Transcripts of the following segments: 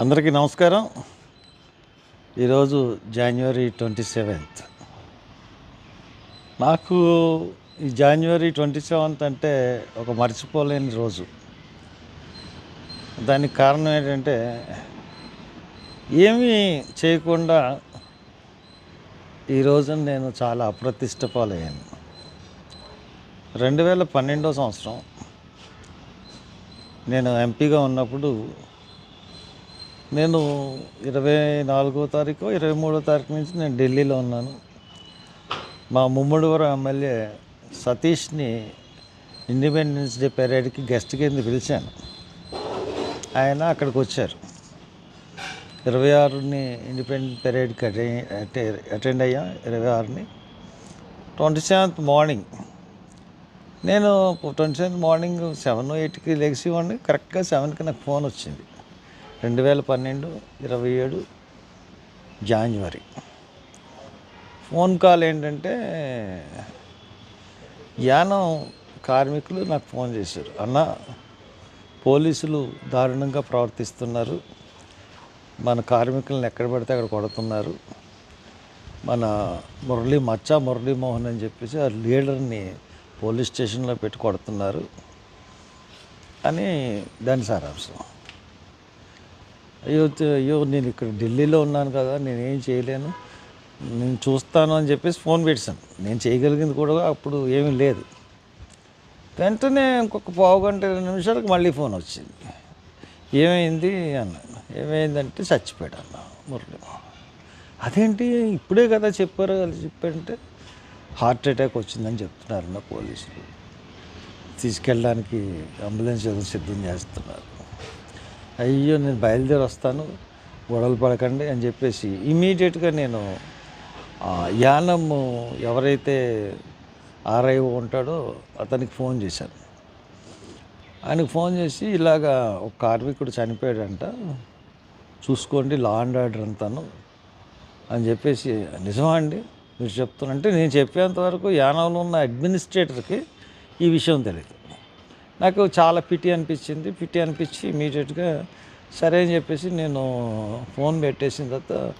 అందరికీ నమస్కారం. ఈరోజు జనవరి ట్వంటీ సెవెంత్ నాకు ఈ జనవరి ట్వంటీ సెవెంత్ అంటే ఒక మర్చిపోలేని రోజు. దానికి కారణం ఏంటంటే ఏమీ చేయకుండా ఈ రోజున నేను చాలా అప్రతిష్ట పాలయ్యాను. రెండు వేల పన్నెండో సంవత్సరం నేను ఎంపీగా ఉన్నప్పుడు నేను ఇరవై నాలుగో తారీఖు ఇరవై మూడో తారీఖు నుంచి నేను ఢిల్లీలో ఉన్నాను. మా ముమ్మడివరం ఎమ్మెల్యే సతీష్ని ఇండిపెండెన్స్ డే పెరేడ్కి గెస్ట్ కింద పిలిచాను. ఆయన అక్కడికి వచ్చారు. ఇరవై ఆరుని ఇండిపెండెన్స్ పెరేడ్కి అటెండ్ అటెండ్ అయ్యాం ఇరవై ఆరుని. Twenty seventh morning. నేను ట్వంటీ సెవెంత్ మార్నింగ్ సెవెన్ ఎయిట్కి లెగిసి ఇవ్వండి కరెక్ట్గా సెవెన్కి నాకు ఫోన్ వచ్చింది. రెండు వేల పన్నెండు ఇరవై ఏడు జాన్వరి ఫోన్ కాల్ ఏంటంటే యానం కార్మికులు నాకు ఫోన్ చేశారు. అన్న పోలీసులు దారుణంగా ప్రవర్తిస్తున్నారు. మన కార్మికులను ఎక్కడ పడితే అక్కడ కొడుతున్నారు. మన మురళీ మచ్చా మురళీమోహన్ అని చెప్పేసి ఆ లీడర్ని పోలీస్ స్టేషన్లో పెట్టి కొడుతున్నారు. అని దాని సారాంశం. అయ్యో అయ్యో నేను ఇక్కడ ఢిల్లీలో ఉన్నాను కదా నేను ఏం చేయలేను. నేను చూస్తాను అని చెప్పేసి ఫోన్ పెట్టాను నేను చేయగలిగింది కూడా అప్పుడు ఏమీ లేదు. వెంటనే ఇంకొక పావు గంట ఇరవై నిమిషాలకు మళ్ళీ ఫోన్ వచ్చింది. ఏమైంది అన్నాను ఏమైందంటే చచ్చిపోయాడు అన్న మురళి. అదేంటి ఇప్పుడే కదా చెప్పారు అది చెప్పంటే హార్ట్ అటాక్ వచ్చిందని చెప్తున్నారు నా పోలీసులు. తీసుకెళ్ళడానికి అంబులెన్స్ సిద్ధం చేస్తున్నారు. అయ్యో నేను బయలుదేరి వస్తాను గొడవలు పడకండి అని చెప్పేసి ఇమీడియట్గా నేను ఆ, యానం ఎవరైతే ఆర్ఐఓ ఉంటాడో అతనికి ఫోన్ చేశాను. ఆయనకు ఫోన్ చేసి ఇలాగా ఒక కార్మికుడు చనిపోయాడంట చూసుకోండి లా అండ్ ఆర్డర్ అంతాను అని చెప్పేసి నిజమా అండి? మీరు చెప్తున్నంటే నేను చెప్పేంతవరకు యానంలో ఉన్న అడ్మినిస్ట్రేటర్కి ఈ విషయం తెలియదు నాకు చాలా పిటి అనిపించింది. పిటి అనిపించి ఇమీడియట్గా సరే అని చెప్పేసి నేను ఫోన్ పెట్టేసిన తర్వాత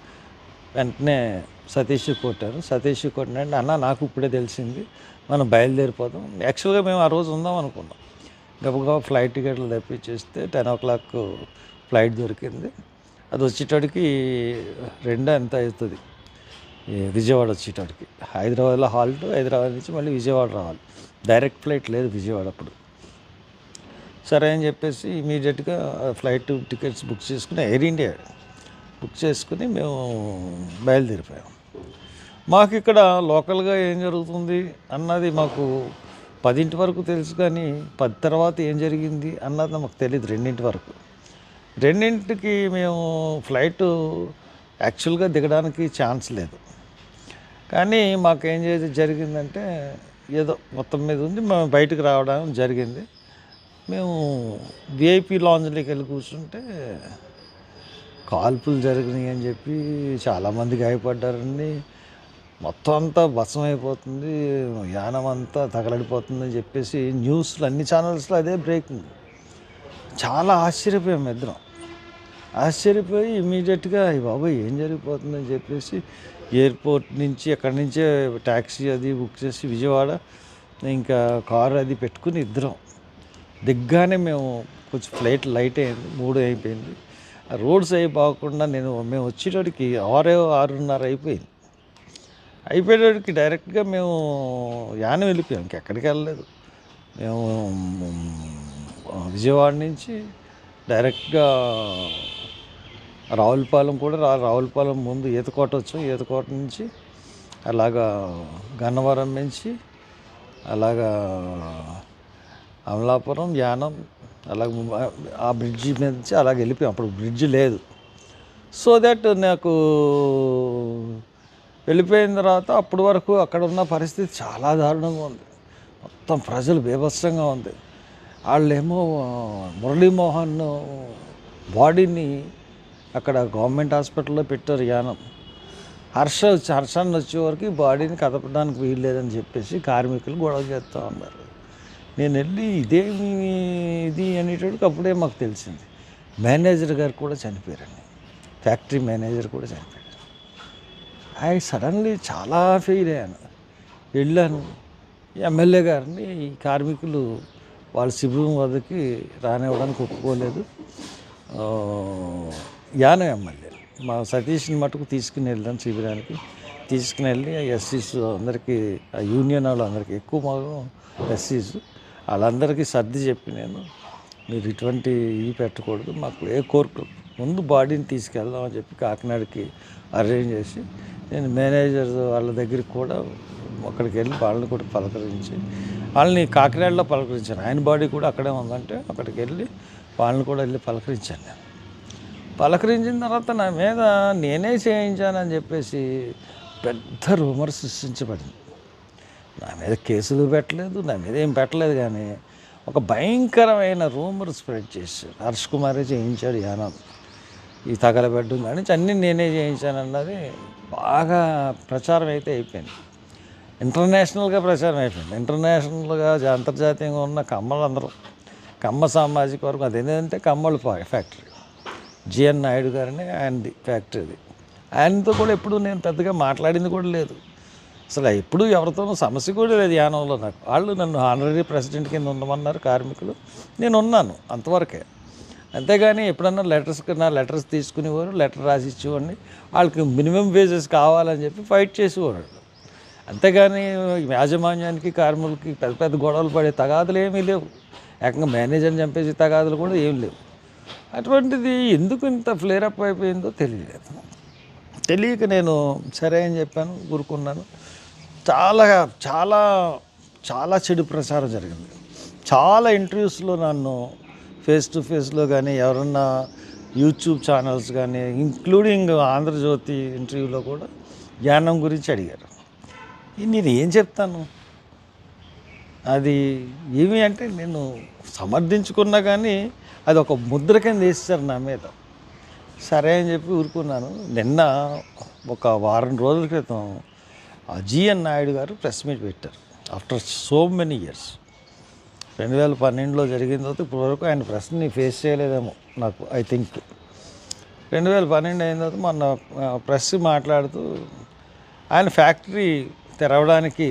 వెంటనే సతీష్ కొట్టారు. సతీష్ కొట్టినండి అన్న నాకు ఇప్పుడే తెలిసింది. మనం బయలుదేరిపోదాం. యాక్చువల్గా మేము ఆ రోజు ఉందాం అనుకున్నాం. గబగబా ఫ్లైట్ టికెట్లు తెప్పించేస్తే టెన్ ఓ క్లాక్ ఫ్లైట్ దొరికింది. అది వచ్చేటడికి రెండు ఎంత అవుతుంది? విజయవాడ వచ్చేటడికి. హైదరాబాద్లో హాల్ట్ హైదరాబాద్ నుంచి మళ్ళీ విజయవాడ రావాలి. డైరెక్ట్ ఫ్లైట్ లేదు విజయవాడ అప్పుడు. సరే అని చెప్పేసి ఇమీడియట్గా ఫ్లైట్ టికెట్స్ బుక్ చేసుకుని ఎయిర్ ఇండియా బుక్ చేసుకుని మేము బయలుదేరిపోయాం. మాకు ఇక్కడ లోకల్గా ఏం జరుగుతుంది అన్నది మాకు పదింటి వరకు తెలుసు కానీ పది తర్వాత ఏం జరిగింది అన్నది మాకు తెలియదు రెండింటి వరకు. రెండింటికి మేము ఫ్లైట్ యాక్చువల్గా దిగడానికి ఛాన్స్ లేదు. కానీ మాకేం చేసి జరిగిందంటే ఏదో మొత్తం మీద ఉంది మేము బయటకు రావడం జరిగింది. మేము విఐపి లాంజ్లోకి వెళ్ళి కూర్చుంటే కాల్పులు జరిగినాయి అని చెప్పి చాలామంది గాయపడ్డారండి. మొత్తం అంతా భస్మం అయిపోతుంది యానం అంతా తగలడిపోతుందని చెప్పేసి న్యూస్లు అన్ని ఛానల్స్లో అదే బ్రేకింగ్. చాలా ఆశ్చర్యపోయాం ఇద్దరం. ఆశ్చర్యపోయి ఇమీడియట్గా "అయ్య బాబోయ్ ఏం జరిగిపోతుందని చెప్పేసి ఎయిర్పోర్ట్ నుంచి ఎక్కడి నుంచే ట్యాక్సీ అది బుక్ చేసి విజయవాడ ఇంకా కారు అది పెట్టుకుని ఇద్దరం. దిగ్గానే మేము కొంచెం ఫ్లైట్ లైట్ అయింది మూడు అయిపోయింది. రోడ్స్ అయిపోకుండా బాగకుండా నేను మేము వచ్చేటోడికి ఆరే ఆరున్నర అయిపోయింది. అయిపోయేటోడికి డైరెక్ట్గా మేము యానం వెళ్ళిపోయాం ఇంకెక్కడికి వెళ్ళలేదు. మేము విజయవాడ నుంచి డైరెక్ట్గా రావులపాలెం కూడా రావులపాలెం ముందు ఈతకోట వచ్చాం. ఈతకోట నుంచి అలాగా గన్నవరం నుంచి అలాగా అమలాపురం యానం అలాగే ఆ బ్రిడ్జి మీద నుంచి అలాగ వెళ్ళిపోయాం. అప్పుడు బ్రిడ్జ్ లేదు. సో దట్ నాకు వెళ్ళిపోయిన తర్వాత అప్పటి వరకు అక్కడ ఉన్న పరిస్థితి చాలా దారుణంగా ఉంది. మొత్తం ప్రజలు బీభత్సంగా ఉంది. వాళ్ళేమో మురళీమోహన్ బాడీని అక్కడ గవర్నమెంట్ హాస్పిటల్లో పెట్టారు యానం. హర్ష హర్షాన్ని వచ్చే వరకు ఈ బాడీని కదపడానికి వీల్లేదని చెప్పేసి కార్మికులు గొడవ చేస్తూ ఉన్నారు. నేను వెళ్ళి ఇదేమి ఇది అనేటోడికి అప్పుడే మాకు తెలిసింది. మేనేజర్ గారు కూడా చనిపోయారండి. ఫ్యాక్టరీ మేనేజర్ కూడా చనిపోయారు ఆయన సడన్లీ చాలా ఫెయిల్ అయ్యాను. వెళ్ళాను. ఎమ్మెల్యే గారిని ఈ కార్మికులు వాళ్ళ శిబిరం వద్దకి రానివ్వడానికి ఒప్పుకోలేదు. యానం ఎమ్మెల్యే. మా సతీష్ని మటుకు తీసుకుని వెళ్ళాను శిబిరానికి. తీసుకుని వెళ్ళి ఎస్సీస్ అందరికీ ఆ యూనియన్ వాళ్ళు అందరికీ ఎక్కువ భాగం ఎస్సీస్. వాళ్ళందరికీ సర్ది చెప్పి నేను మీరు ఇటువంటి ఇవి పెట్టకూడదు మాకు ఏ కోర్టు ముందు బాడీని తీసుకెళ్దాం అని చెప్పి కాకినాడకి అరేంజ్ చేసి నేను మేనేజర్ వాళ్ళ దగ్గరికి కూడా అక్కడికి వెళ్ళి వాళ్ళని కూడా పలకరించి వాళ్ళని కాకినాడలో పలకరించాను. ఆయన బాడీ కూడా అక్కడే ఉందంటే అక్కడికి వెళ్ళి వాళ్ళని కూడా వెళ్ళి పలకరించాను నేను. పలకరించిన తర్వాత నా మీద నేనే చేయించానని చెప్పేసి పెద్ద రూమర్ సృష్టించబడింది. నా మీద కేసులు పెట్టలేదు నా మీద ఏం పెట్టలేదు కానీ ఒక భయంకరమైన రూమర్ స్ప్రెడ్ చేశారు హర్ష్ కుమారే చేయించాడు యానం ఈ తగలబెడ్డం కానీ అన్నీ నేనే చేయించానన్నది బాగా ప్రచారం అయితే అయిపోయింది. ఇంటర్నేషనల్గా ప్రచారం అయిపోయింది. ఇంటర్నేషనల్గా అంతర్జాతీయంగా ఉన్న కమ్మలు అందరూ కమ్మ సామాజిక వర్గం ఏంటంటే కమ్మలు ఫ్యాక్టరీ. జిఎన్ నాయుడు గారిని ఆయనది ఫ్యాక్టరీది. ఆయనతో కూడా ఎప్పుడు నేను పెద్దగా మాట్లాడింది కూడా లేదు. అసలు ఎప్పుడు ఎవరితోనూ సమస్య కూడా లేదు యానంలో నాకు. వాళ్ళు నన్ను ఆనరీ ప్రెసిడెంట్ కింద ఉండమన్నారు కార్మికులు. నేను ఉన్నాను అంతవరకే. అంతేగాని ఎప్పుడన్నా లెటర్స్ నా లెటర్స్ తీసుకునేవారు లెటర్ రాసి ఇచ్చేవాడిని వాళ్ళకి మినిమం వేజెస్ కావాలని చెప్పి ఫైట్ చేసేవాడు. అంతేగాని యాజమాన్యానికి కార్మికులకి పెద్ద పెద్ద గొడవలు పడే తగాదులు ఏమీ లేవు. ఏకంగా మేనేజర్ని చంపేసి తగాదులు కూడా ఏం లేవు. అటువంటిది ఎందుకు ఇంత ఫ్లేర్ అప్ అయిపోయిందో తెలియలేదు. తెలియక నేను సరే అని చెప్పాను ఊరుకున్నాను. చాలా చాలా చాలా చెడు ప్రచారం జరిగింది. చాలా ఇంటర్వ్యూస్లో నన్ను ఫేస్ టు ఫేస్లో కానీ ఎవరన్నా యూట్యూబ్ ఛానల్స్ కానీ ఇంక్లూడింగ్ ఆంధ్రజ్యోతి ఇంటర్వ్యూలో కూడా జ్ఞానం గురించి అడిగారు. నేను ఏం చెప్తాను? అది ఏమి అంటే నేను సమర్థించుకున్నా కానీ అది ఒక ముద్ర కింద వేస్తారు నా మీద. సరే అని చెప్పి ఊరుకున్నాను. నిన్న ఒక వారం రోజుల క్రితం GN Naidu garu press meet పెట్టారు ఆఫ్టర్ సో మెనీ ఇయర్స్. రెండు వేల పన్నెండులో జరిగిన తర్వాత ఇప్పటివరకు ఆయన ప్రశ్నని ఫేస్ చేయలేదేమో నాకు ఐ థింక్. రెండు వేల పన్నెండు అయిన తర్వాత మొన్న ప్రెస్ మాట్లాడుతూ ఆయన ఫ్యాక్టరీ తెరవడానికి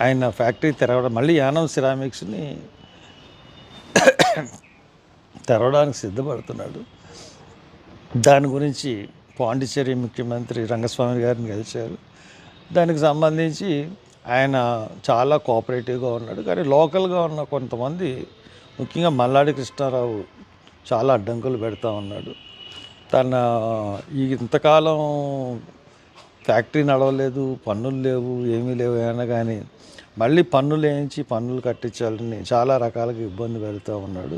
ఆయన ఫ్యాక్టరీ తెరవడం మళ్ళీ యానం సిరామిక్స్ని తెరవడానికి సిద్ధపడుతున్నాడు. దాని గురించి పాండిచ్చేరి ముఖ్యమంత్రి రంగస్వామి గారిని కలిశారు. దానికి సంబంధించి ఆయన చాలా కోఆపరేటివ్గా ఉన్నాడు. కానీ లోకల్గా ఉన్న కొంతమంది ముఖ్యంగా మల్లాడి కృష్ణారావు చాలా అడ్డంకులు పెడతా ఉన్నాడు. తన ఈ ఇంతకాలం ఫ్యాక్టరీ నడవలేదు పన్నులు లేవు ఏమీ లేవు అయినా కానీ మళ్ళీ పన్నులు వేయించి పన్నులు కట్టించాలని చాలా రకాలుగా ఇబ్బంది పెడుతూ ఉన్నాడు.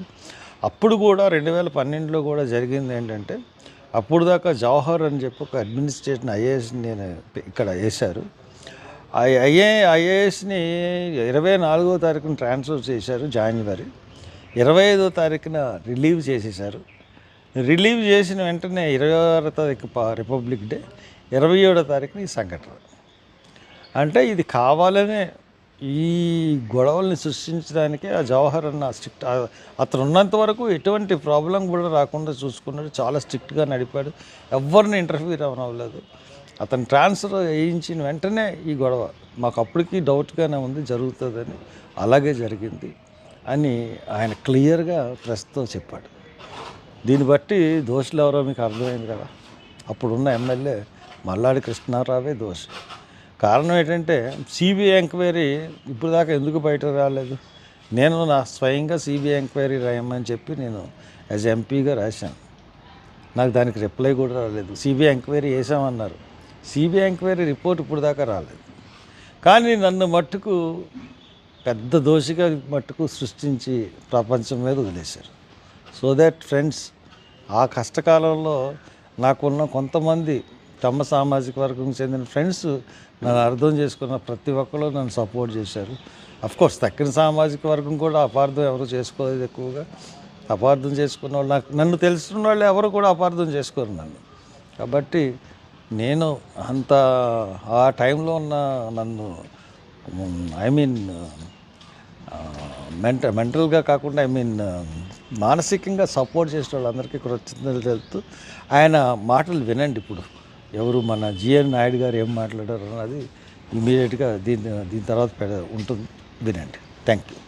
అప్పుడు కూడా రెండు వేల పన్నెండులో కూడా జరిగింది ఏంటంటే అప్పుడు దాకా జవహర్ అని చెప్పి ఒక అడ్మినిస్ట్రేషన్ ఐఏఎస్ నేను ఇక్కడ వేశారు. ఆ ఐఏ ఐఏఎస్ని ఇరవై నాలుగో తారీఖున ట్రాన్స్ఫర్ చేశారు జనవరి ఇరవై ఐదో తారీఖున రిలీవ్ చేసేశారు. రిలీవ్ చేసిన వెంటనే ఇరవై ఆరో తారీఖు రిపబ్లిక్ డే ఇరవై ఏడో తారీఖున ఈ సంఘటన. అంటే ఇది కావాలనే ఈ గొడవల్ని సృష్టించడానికే ఆ జవహర్ అన్న స్ట్రిక్ట్ అతను ఉన్నంత వరకు ఎటువంటి ప్రాబ్లం కూడా రాకుండా చూసుకున్నాడు. చాలా స్ట్రిక్ట్గా నడిపాడు. ఎవరిని ఇంటర్ఫీర్ అవ్వనవ్వలేదు అతను ట్రాన్స్ఫర్ వేయించిన వెంటనే ఈ గొడవ మాకు అప్పటికి డౌట్గానే ఉంది జరుగుతుందని అలాగే జరిగింది అని ఆయన క్లియర్గా ప్రెస్తో చెప్పాడు. దీన్ని బట్టి దోషులు ఎవరో మీకు అర్థమైంది కదా. అప్పుడున్న ఎమ్మెల్యే మల్లాడి కృష్ణారావే దోషి. కారణం ఏంటంటే సిబిఐ ఎంక్వైరీ ఇప్పుడు దాకా ఎందుకు బయట రాలేదు? నేను నా స్వయంగా సిబిఐ ఎంక్వైరీ రాయమని చెప్పి నేను యాజ్ ఎంపీగా రాశాను. నాకు దానికి రిప్లై కూడా రాలేదు. సిబిఐ ఎంక్వైరీ వేసామన్నారు సిబిఐ ఎంక్వైరీ రిపోర్ట్ ఇప్పుడు దాకా రాలేదు. కానీ నన్ను మట్టుకు పెద్ద దోషిగా మట్టుకు సృష్టించి ప్రపంచం మీద వదిలేశారు. సో దట్ ఫ్రెండ్స్ ఆ కష్టకాలంలో నాకున్న కొంతమంది తమ సామాజిక వర్గం చెందిన ఫ్రెండ్స్ నన్ను అర్థం చేసుకున్న ప్రతి ఒక్కరు నన్ను సపోర్ట్ చేశారు. కోర్స్ తక్కిన సామాజిక వర్గం కూడా అపార్థం ఎవరు చేసుకోలేదు ఎక్కువగా. అపార్థం చేసుకున్న వాళ్ళు నాకు నన్ను తెలిసిన వాళ్ళు ఎవరు కూడా అపార్థం చేసుకోరు నన్ను. కాబట్టి నేను అంత ఆ టైంలో ఉన్న నన్ను ఐ మీన్ మెంట మెంటల్గా కాకుండా ఐ మీన్ మానసికంగా సపోర్ట్ చేసిన వాళ్ళందరికీ కృతజ్ఞతలు తెలుపుతూ ఆయన మాటలు వినండి ఇప్పుడు. ఎవరు మన జిఎన్ నాయుడు గారు ఏం మాట్లాడారు అన్నది ఇమీడియట్గా దీని దీని తర్వాత ఉంటుంది. వినండి. థ్యాంక్ యూ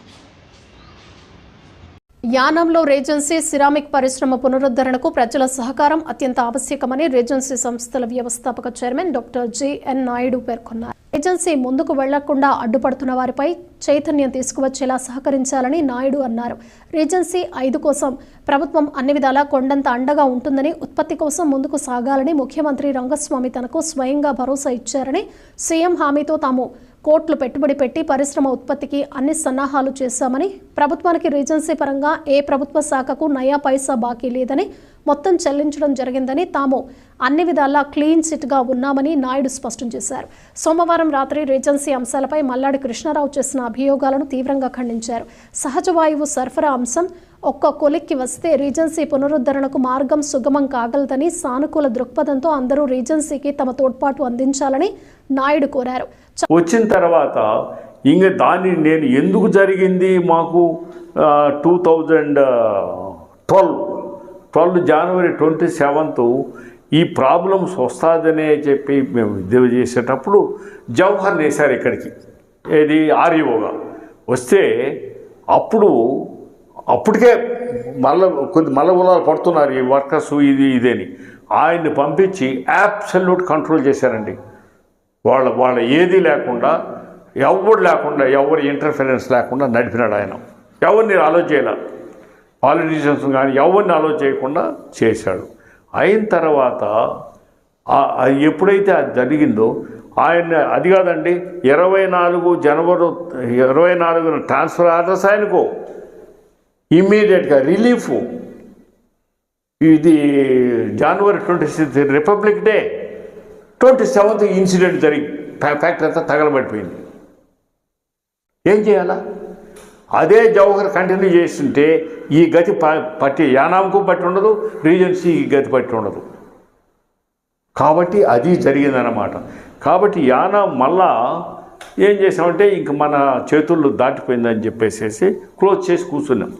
యానంలో రేజెన్సీ సిరామిక్ పరిశ్రమ పునరుద్ధరణకు ప్రజల సహకారం అత్యంత ఆవశ్యకమని రేజెన్సీ సంస్థల వ్యవస్థాపక చైర్మన్ డాక్టర్ జిఎన్ నాయుడు పేర్కొన్నారు. ఏజెన్సీ ముందుకు వెళ్ళకుండా అడ్డుపడుతున్న వారిపై చైతన్యం తీసుకువచ్చేలా సహకరించాలని నాయుడు అన్నారు. రీజెన్సీ ఐదు కోసం ప్రభుత్వం అన్ని విధాలా కొండంత అండగా ఉంటుందని ఉత్పత్తి కోసం ముందుకు సాగాలని ముఖ్యమంత్రి రంగస్వామి తనకు స్వయంగా భరోసా ఇచ్చారని సీఎం హామీతో తాము కోట్లు పెట్టుబడి పెట్టి పరిశ్రమ ఉత్పత్తికి అన్ని సన్నాహాలు చేశామని ప్రభుత్వానికి రీజెన్సీ పరంగా ఏ ప్రభుత్వ శాఖకు నయా పైసా బాకీ లేదని మొత్తం చెల్లించడం జరిగిందని తాము అన్ని విధాలా క్లీన్ చిట్గా ఉన్నామని నాయుడు స్పష్టం చేశారు. సోమవారం రాత్రి రీజెన్సీ అంశాలపై మల్లాడి కృష్ణారావు చేసిన అభియోగాలను తీవ్రంగా ఖండించారు. సహజ వాయువు సరఫరా అంశం ఒక్క కొలిక్కి వస్తే రీజెన్సీ పునరుద్ధరణకు మార్గం సుగమం కాగలదని సానుకూల దృక్పథంతో అందరూ రీజెన్సీకి తమ తోడ్పాటు అందించాలని నాయుడు కోరారు. వచ్చిన తర్వాత ఇంక దాన్ని నేను ఎందుకు జరిగింది మాకు two thousand twelve twelve January twenty seventh ఈ ప్రాబ్లమ్స్ వస్తుందనే చెప్పి మేము ఇది చేసేటప్పుడు జవహర్ నేసారు ఇక్కడికి. ఏది? ఆర్యోగా వస్తే అప్పుడు అప్పటికే మళ్ళీ కొద్ది మల్ల ఉలాలు పడుతున్నారు ఈ వర్కర్స్ ఇది ఇదేని. ఆయన్ని పంపించి యాబ్సల్యూట్ కంట్రోల్ చేశారండి. వాళ్ళ వాళ్ళ ఏది లేకుండా ఎవరు లేకుండా ఎవరి ఇంటర్ఫరెన్స్ లేకుండా నడిపినాడు ఆయన. ఎవరిని ఆలో చేయాల. పాలిటీషియన్స్ కానీ ఎవరిని ఆలో చేయకుండా చేశాడు. అయిన తర్వాత అది ఎప్పుడైతే అది జరిగిందో ఆయన అది కాదండి ఇరవై నాలుగు జనవరి ఇరవై నాలుగున ట్రాన్స్ఫర్ ఆర్డర్స్ ఆయనకు. ఇమ్మీడియట్గా రిలీఫ్ ఇది January twenty sixth republic day twenty seventh incident జరిగి ఫ్యా- ఫ్యాక్టరీ అంతా తగలబడిపోయింది. ఏం చేయాలా? అదే జవహర్ కంటిన్యూ చేస్తుంటే ఈ గతి ప- పట్టి యానాంకు పట్టి ఉండదు రీజెన్సీ ఈ గతి పట్టి ఉండదు. కాబట్టి అది జరిగిందన్నమాట. కాబట్టి యానాం మళ్ళా ఏం చేసామంటే ఇంక మన చేతుల్లో దాటిపోయిందని చెప్పేసి క్లోజ్ చేసి కూర్చున్నాం.